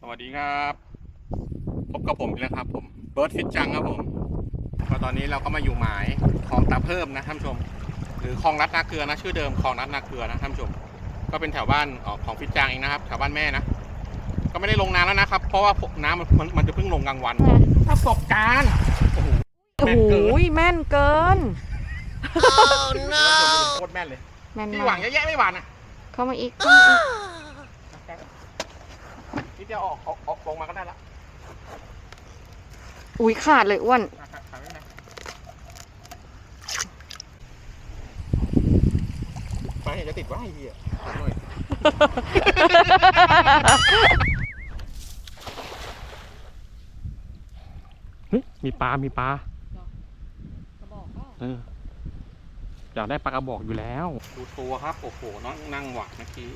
สวัสดีครับ พบกับผมอีกแล้วครับ ผมเบิร์ดฟิตจังครับผมก็ตอนนี้เราก็มาอยู่หมายคลองตาเพิ่มนะท่านผู้ชม หรือคลองรัดนาเกลือนะ ชื่อเดิมคลองรัดนาเกลือนะท่านผู้ชม ก็เป็นแถวบ้านเอ่อของฟิตจังเองนะครับแถวบ้านแม่นะก็ไม่ได้ลงน้ำแล้วนะครับ เพราะว่าน้ำมันมันมันจะเพิ่งลงกลางวันประสบการณ์โอ้โหโอ้แม่นโหเกินแม่นเกินโคตรแม่นเลยแม่นพี่มาหวักงเยอะแยะไม่หวานอะเข้ามาอีกเข้ามาอีก นิดเดียวออกออกออกลงมาก็ได้ละอุ้ยขาดเลยอ้วนอะถ่ายไว้นะไปจะติดว่าไอ้เหี้ยถามหน่อยเฮ้ยมีปลา มีปลาเอออยากได้ปลากระบอกอยู่แล้ว ดูตัวครับ โอ้โหนั่งนั่งหวักเมื่อกี้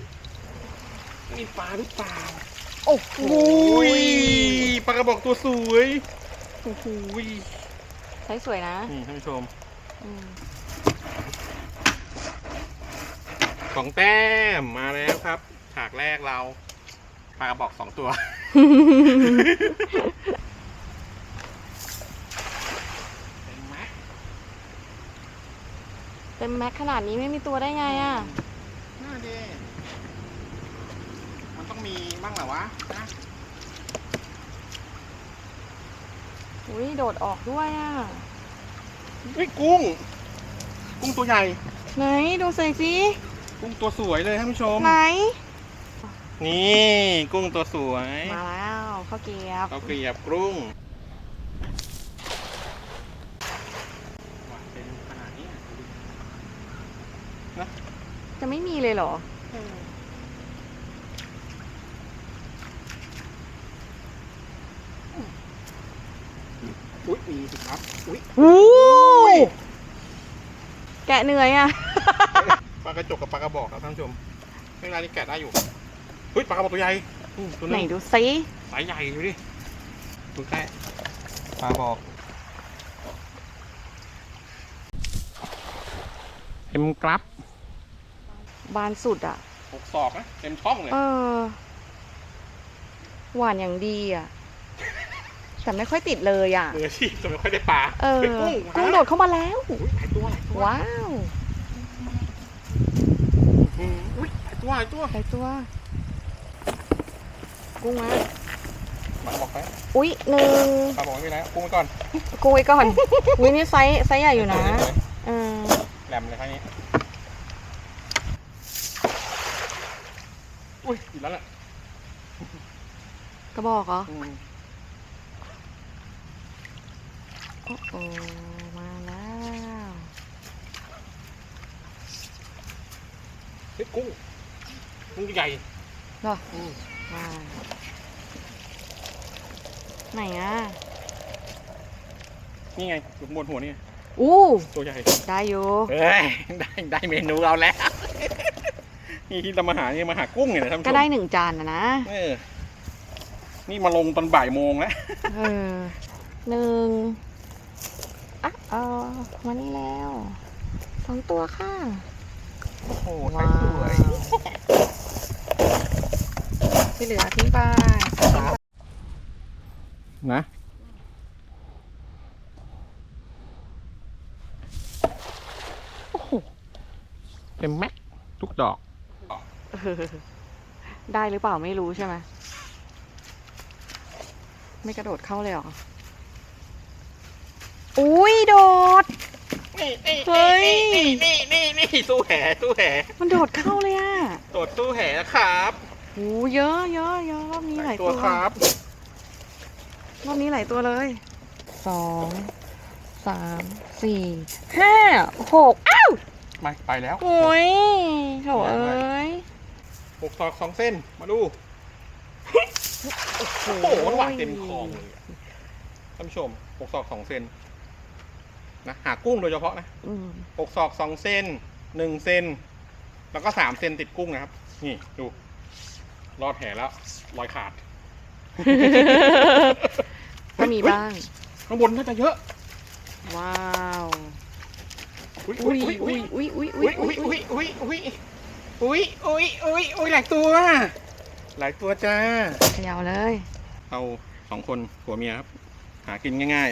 มีปลาหรือเปล่า โอ้โหโอ้ยปลากระบอกตัวสวยโอ้โหใช้สวยนะนี่ท่านผู้ชมอืมสองแต้มมาแล้วครับ ฉากแรกเราปลากระบอกสองตัวเป็นแม็กเต็มแม็กขนาดนี้ไม่มีตัวได้ไงอะ น่าเด มันต้องมีบ้างเหรอวะนะอุ้ยโดดออกด้วยอะเฮ้ยกุ้ง กุ้งตัวใหญ่ ไหนดูใส่สิกุ้งตัวสวยเลยท่านผู้ชม ไหน นี่กุ้งตัวสวยมาแล้วข้าวเกรียบเขาเกลียบกุ้งหวานเป็นขนาดนี้อะจะไม่มีเลยเหรอ อุ้ยมีสิครับอุ้ยหูแกะเหนื่อยอะ ปลากระจกกับปลากระบอกครับท่านผู้ชมเวลานี้แกะได้อยู่เฮ้ยปลากระบอกตัวใหญ่อู้ตัวไหนึนงดูสิสายใหญ่ดูดิดูใกล้ปลาบอกเต็มกรับบานสุดอะหกศอกนะเต็มช่องเลย เออ หวานอย่างดีอะ แต่ไม่ค่อยติดเลยอะมืออาชีพจะไม่ค่อยได้ปลาเออฮ้ยกุ้งกุ้งโดดเข้ามาแล้ว อุ้ยหลายตัวหลายตัวว้าวอืมอุ้ยหลายตัวหลายตัวใส่ตัว กุ้งมาปลากระบอกไปอุ๊ยหนึ่งปลากระบอกไม่เป็นไรกุ้งไว้ก่อนกุ้งไว้ก่อนอุ๊ยนี่ไซส์ไซส์ใหญ่อยู่นะสวเออๆแหลมเลยครั้งนี้อุ้ยอีกแล้วแหละกระบอกเหรอ อืม โอ้โหมาแล้วเฮ้ยกุ้งกุ้งใหญ่เหรออืมมาไหนอะ นี่ไงอยู่บนหัวนี่ไงอู้ตัวใหญ่ได้อยู่เอ้ยได้ได้เมนูเราแล้ว นี่ที่เรามาหานี่มาหากุ้งเนี่ยนะท่านผู้ชก็มได้หนึ่งจานนะนะ เออนี่มาลงตอนบ่ายโมงแล้ว เออหนึ่ง อะเออมานี่แล้วสองตัวค่ะ โอ้โหว้าวที่เหลือทิ้งไปนะโอ้โหเต็มแม็กทุกดอกเออได้หรือเปล่าไม่รู้ใช่ไหม ไม่กระโดดเข้าเลยเหรอ อุ้ยโดด นี่นี่เฮ้ย นี่นี่นี่นี่ตู้แห่ตู้แห่มันโดดเข้าเลยอะโดดตู้แห่นะครับโอ้เยอะเยอะเยอะรอบนี้หลายตัวครับรอบนี้หลายตัวเลยสองสามสี่ห้าหกอ้าวไปไปแล้วโอ้ยโถเอ้ยหกศอกสองเส้นมาดูโอ้โหโอ้โหหวานเต็มคลองเลยอะท่านผู้ชมหกศอกสองเซน นะหากุ้งโดยเฉพาะนะอหกศอกสองเซนหนึ่งเซนแล้วก็สามเซนติดกุ้งนะครับ นี่ดูรอดแผลแล้วรอยขาด ก็มีบ้าง ข้างบนน่าจะเยอะว้าวอุ้ยอุ้ยอุ้ยอุ้ยอุ้ยอุ้ยอุ้ยอุ้ยอุ้ยอุ้ยอุ้ยอุ้ยอุ้ยอุ้ยหลายตัว หลายตัวจ้า เขยาวเลย เอาสองคนผัวเมียครับ หากินง่าย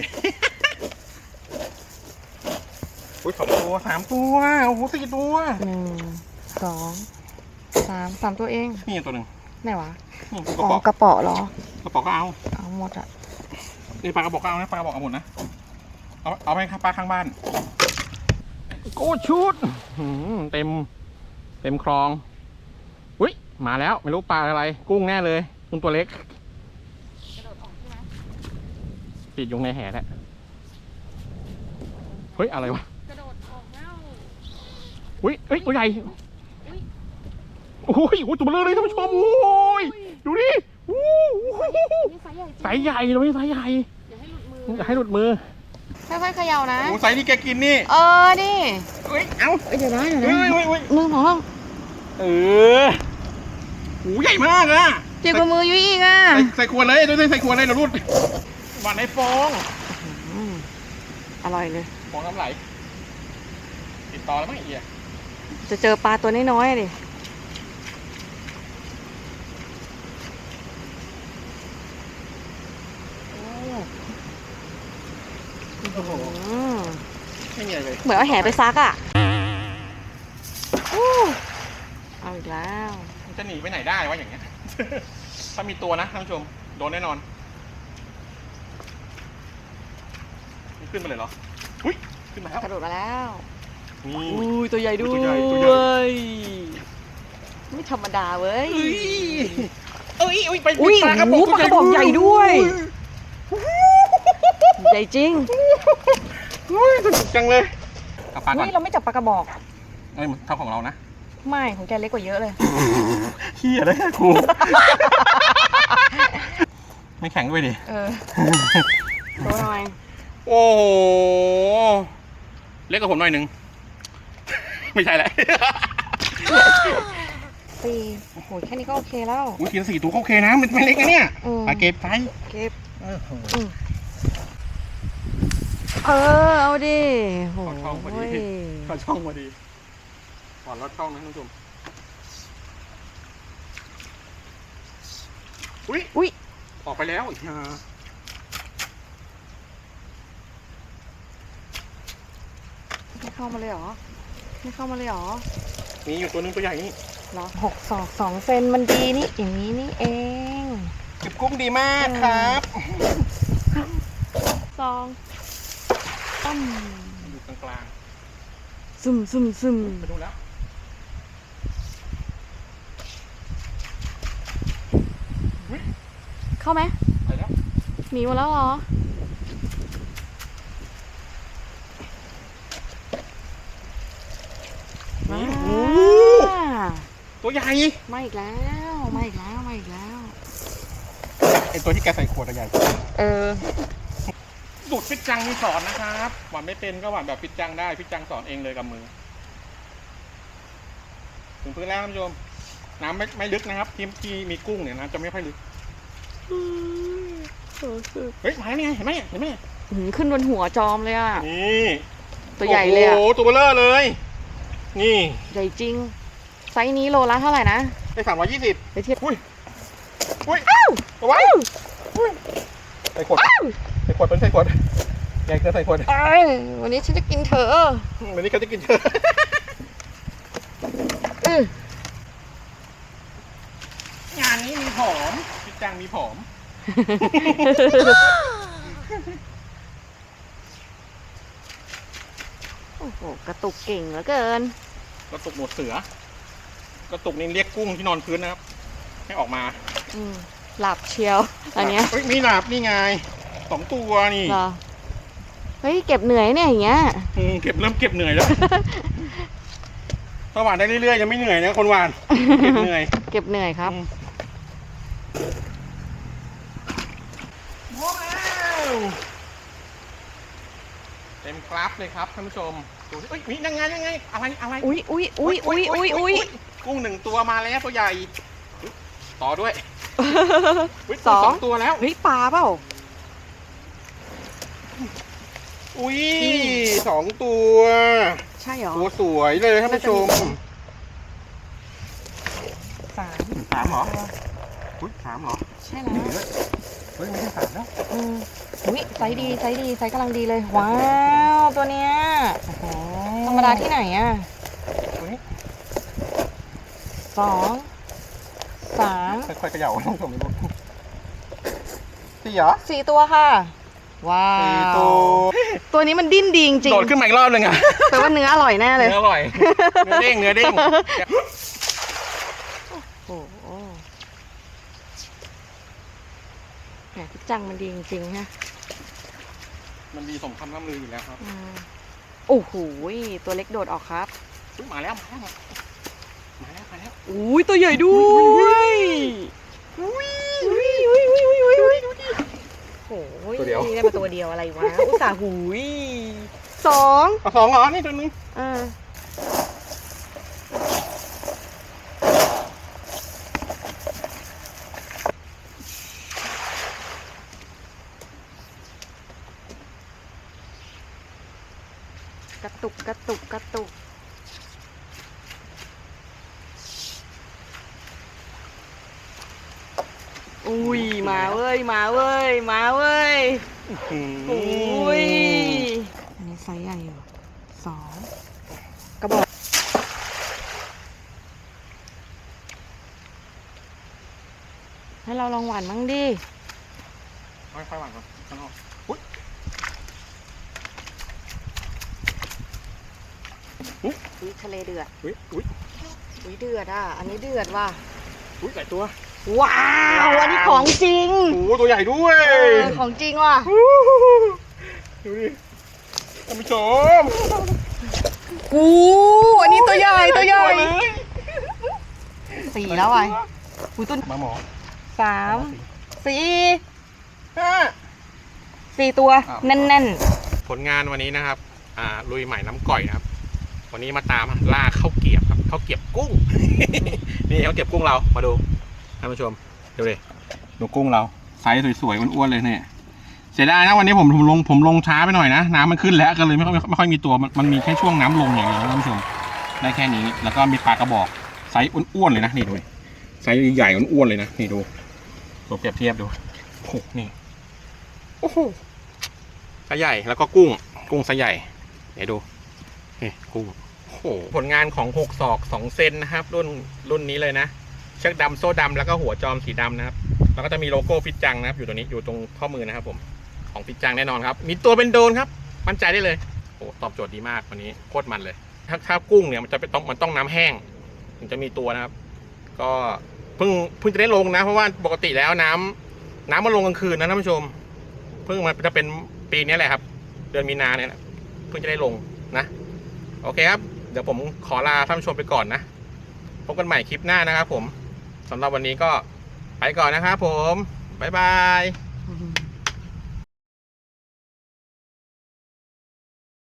อุ้ยสองตัวสามตัวโอ้โหสี่ตัวหนึ่งสองสามสามตัวเองนี่ตัวหนึ่งไหนวะนี่กอ๋ระอป๋องกระเป๋อเหรอกระป๋องก็เอาเอาหมดอะนี่ปลากระบอกก็เอานะปลากระบอกเอาหมดนะเอาเอาไปข้างปลาข้างบ้านโก้ชุดหืมเต็ม เต็มคลองอุ้ยมาแล้วไม่รู้ปลาอะไร กุ้งแน่เลยกุ้งตัวเล็กติดอยู่ในแหแหละเฮ้ยอะไรวะ กระโดดออกแล้ว อุ้ยเอ้ยตัวใหญ่โอ้ยโอ้ยตัวเบลอเลยท่านผู้ชมโอ้ยดูดิโอ้โหนี่ไซส์ใหญ่จริงสายใหญ่เราไม่สายใหญ่อย่าให้หลุดมืออย่าให้หลุดมือค่อยๆเขย่านะโอ้สายที่แกกินนี่ เออดิเอ้ยเอ้าเอ้ยเดี๋ยวนะเดี๋ยวเฮ้นะยเฮ้ยเฮ้ยหนึ่งสองสามเออโหใหญ่มากอะเจ็บกว่ามือยุ้ยอีกอะใส่ใส่ขวดเลยด้วยใส่ขวดเลยเรารูดหวานในฟองอืมอร่อยเลยฟองน้ำไหลติดต่อแล้วมั้งไอ้เหี้ย จะเจอปลาตัวน้อยๆดิโอ้โหอืมไม่มีอะไรเลยเหมือนเอาแหไปซักอะอู้เอาอีกแล้วมันจะหนีไปไหนได้วะอย่างเงี้ย ถ้ามีตัวนะท่านผู้ชม โดนแน่นอนมันขึ้นมาเลยเหรอหุ้ยขึ้นมาแล้ว กระโดดมาแล้ว นี่ อุ้ยตัวใหญ่ด้ตัวใหญ่วตัวใหญ่ ยไม่ธรรมดาเว้ย เอ้ยเอ้ยเอ้ยไปอุ้ยปลากระบอกหูปลากระบอกใหญ่ด้วย ใหญ่จริงอุ้ยสนุกจังเลยเอาปลาก่อนนี่เราไม่จับปลากระบอก เอ้ยเท่าของเรานะไม่ของแกเล็กกว่าเยอะเลย เฮียเลยครู ไม่แข็งด้วยดิ เออโชว์หน่อยโอ้โห เล็กกว่าผมหน่อยหนึง ไม่ใช่แหละสี่โอ้โหแค่นี้ก็โอเคแล้ว อุ้ยกินสี่ตัวก็โอเคนะมันไม่เล็กนะเนี่ยอืมปลาเก็บไปเก็บ เออเออ เอาดิโอ้ขอช่องพอดียขอช่องมาดีขอรถช่องนะท่านผู้ชมอุ้ยอุ้ยออกไปแล้วอีกอ่าไม่เข้ามาเลยเหรอ ไม่เข้ามาเลยเหรอมีอยู่ตัวหนึงตัวใหญ่นี่เหรอหกศอกสองเซนมันดีนี่อย่างนี้นี่เองเก็บกุ้งดีมากครับสองตั้มอยู่กลางซึมซึมซึมๆไปดูแล้วเข้าไหมไปแล้วหนีหมดแล้วเหรอ นี่ อ่า โอ้โห ตัวใหญ่มาอีกแล้วมาอีกแล้วมาอีกแล้ว ไอตัวที่แกใส่ขวดอะใหญ่เออสูตรฟิตจังมีสอนนะครับหวานไม่เป็นก็หวานแบบฟิตจังได้ฟิตจังสอนเองเลยกับมือ ถึงพื้นแล้วท่านผู้ชมน้ำไม่ไม่ลึกนะครับที่ที่มีกุ้งเนี่ยน้ำจะไม่ค่อยลึกเฮ้ยมาแล้วนี่ไงเห็นไหมเห็นไหมหืมขึ้นบนหัวจอมเลยอะนี่ตัวใหญ่เลยอะโอ้โหตัวเบลอเลย นี่ ใหญ่จริง ไซส์นี้โลละเท่าไหร่นะได้สามร้อยยี่สิบไปเทียบอุ้ยอุ้ยอ้าวระวังอุ้ยใส่ขวดอ้าวใส่ขวดเป็นใส่ขวดใหญ่เกินใส่ขวดเอ้ยวันนี้ฉันจะกินเธอวันนี้เขาจะกินเยอะเอองานนี้มีผอมฟิตจังมีผอมโอ้โห กระตุกเก่งเหลือเกิน กระตุกหนวดเสือ กระตุกนี่เรียกกุ้งที่นอนพื้นนะครับ ให้ออกมาอืมหลับเชียวอันเนี้ยเฮ้ยมีหนาบนี่ไงสองตัวนี่เหรอเฮ้ยเก็บเหนื่อยเนี่ยอย่างเงี้ยอืมเก็บเริ่มเก็บเหนื่อยแล้วถ้าหวานได้เรื่อยๆยังไม่เหนื่อยนะคนหวานเก็บเหนื่อย เก็บเหนื่อยครับ อืมว้าว เต็มครับเลยครับท่านผู้ชมดูสิเอ้ยมียังไงยังไงอะไรอะไรอุ้ยอุ้ยอุ้ยอุ้ยอุ้ยอุ้ยกุ้งหนึ่งตัวมาแล้วตัวใหญ่อุ๊ยต่อด้วยอุ๊ยสองสองตัวแล้ว เฮ้ยปลาเปล่าอุ้ยสองตัว ใช่เหรอตัวสวยเลยท่านผู้ชมสามสามเหรออุ้ยสามเหรอใช่แล้วเฮ้ยไม่ใช่สามแล้ว อืมอุ้ยไซส์ดีไซส์ดีไซส์กำลังดีเลย ว้าวตัวเนี้ยธรรมดาที่ไหนอะตัวนี้สองสามค่อยๆเขย่าลองส่งไปดูสี่เหรอสี่ตัวค่ะ ว้าสี่วตัว ตัวนี้มันดิ้นดีจริงโดดขึ้นมาอีกรอบหนึ่งอะๆแปลว่าเนื้ออร่อยแน่เลยเนื้ออร่อยเนื้อเด้งเนื้อเด้งโอ้โหแหมพิจังมันดีจริงๆฮะ มันมีสมคำล่ำลืออยู่แล้วครับอืมโอ้โหตัวเล็กโดดออกครับอุ๊ยมาแล้วมาแล้วมาแล้วมาแล้ว อุ้ยตัวใหญ่ด้วยอุ้ยอุ้ยอุ้ยอุ้ยอุ้ยอุ้ยอุ้ยโอ้ยได้มาตัวเดียวอะไรวะอุตส่าห์หุยสองเอาสองเหรอนี่ตัวนึง เออา กระตุกกระตุกกระตุก อุ้ยมาเว้ย มาเว้ย มาเว้ยโอ้ยอันนี้ไซส์ใหญ่อยู่สองกระบอกให้เราลองหวานมั้งดิค่อยๆหวานก่อนข้างนอก อุ้ยทะเลเดือดอุ้ยอุ้ยอุ้ยเดือดอะ อันนี้เดือดว่ะอุ้ยหลายตัว ว้าวอันนี้ของจริงโอ้โหตัวใหญ่ด้วยเออของจริงว่ะ ดูดิท่านผู้ชมกูอันนี้ตัวใหญ่ตัวใหญ่เลยสี่แล้วไอ้อุ้ยตัวมาหมอสามสี่ห้าสี่ตัวอ้าวแน่นผลงานวันนี้นะครับ อ่าลุยใหม่น้ำก่อยนะครับ วันนี้มาตามล่าข้าวเกียบครับข้าวเกียบกุ้ง นี่ข้าวเกียบกุ้งเรา มาดูท่านผู้ชมดูดิดูกุ้งเราไซส์สวยๆอ้วนๆเลยเนี่ยเสียดายนะวันนี้ผมผมลงผมลงช้าไปหน่อยนะน้ำมันขึ้นแล้วก็เลยไม่ค่อยไม่ค่อยมีตัวมันมันมีแค่ช่วงน้ำลงอย่างเดียวนะท่านผู้ชมได้แค่นี้แล้วก็มีปลากระบอกไซส์อ้วนๆเลยนะนี่ดูไซส์ใหญ่ๆอ้วนๆเลยนะนี่ดูตัวเปรียบเทียบดูโอ้โหนี่โอ้โหไซส์ใหญ่แล้วก็กุ้ง กุ้งไซส์ใหญ่เดี๋ยวดูนี่กุ้ง หผลงานของหกศอกสองเซนนะครับ รุ่นรุ่นนี้เลยนะ เชือกดำโซ่ดำแล้วก็หัวจอมสีดำนะครับ แล้วก็จะมีโลโก้ฟิตจังนะครับ อยู่ตัวนี้อยู่ตรงข้อมือนะครับ ผมของฟิตจังแน่นอนครับ มีตัวเป็นโดนครับ มั่นใจได้เลยโอ้ตอบโจทย์ดีมากวันนี้โคตรมันเลย ถ้าถ้ากุ้งเนี่ยมันจะเป็นต้องมันต้องน้ำแห้งถึงจะมีตัวนะครับ ก็เพิ่งเพิ่งจะได้ลงนะ เพราะว่าปกติแล้วน้ำน้ำมันลงกลางคืนนะท่านผู้ชม เพิ่งมันจะเป็นปีนี้แหละครับ เดือนมีนาเนี่ยแหละเพิ่งจะได้ลงนะ โอเคครับ เดี๋ยวผมขอลาท่านผู้ชมไปก่อนนะ พบกันใหม่คลิปหน้านะครับผมสำหรับวันนี้ก็ไปก่อนนะครับผม บ๊ายบาย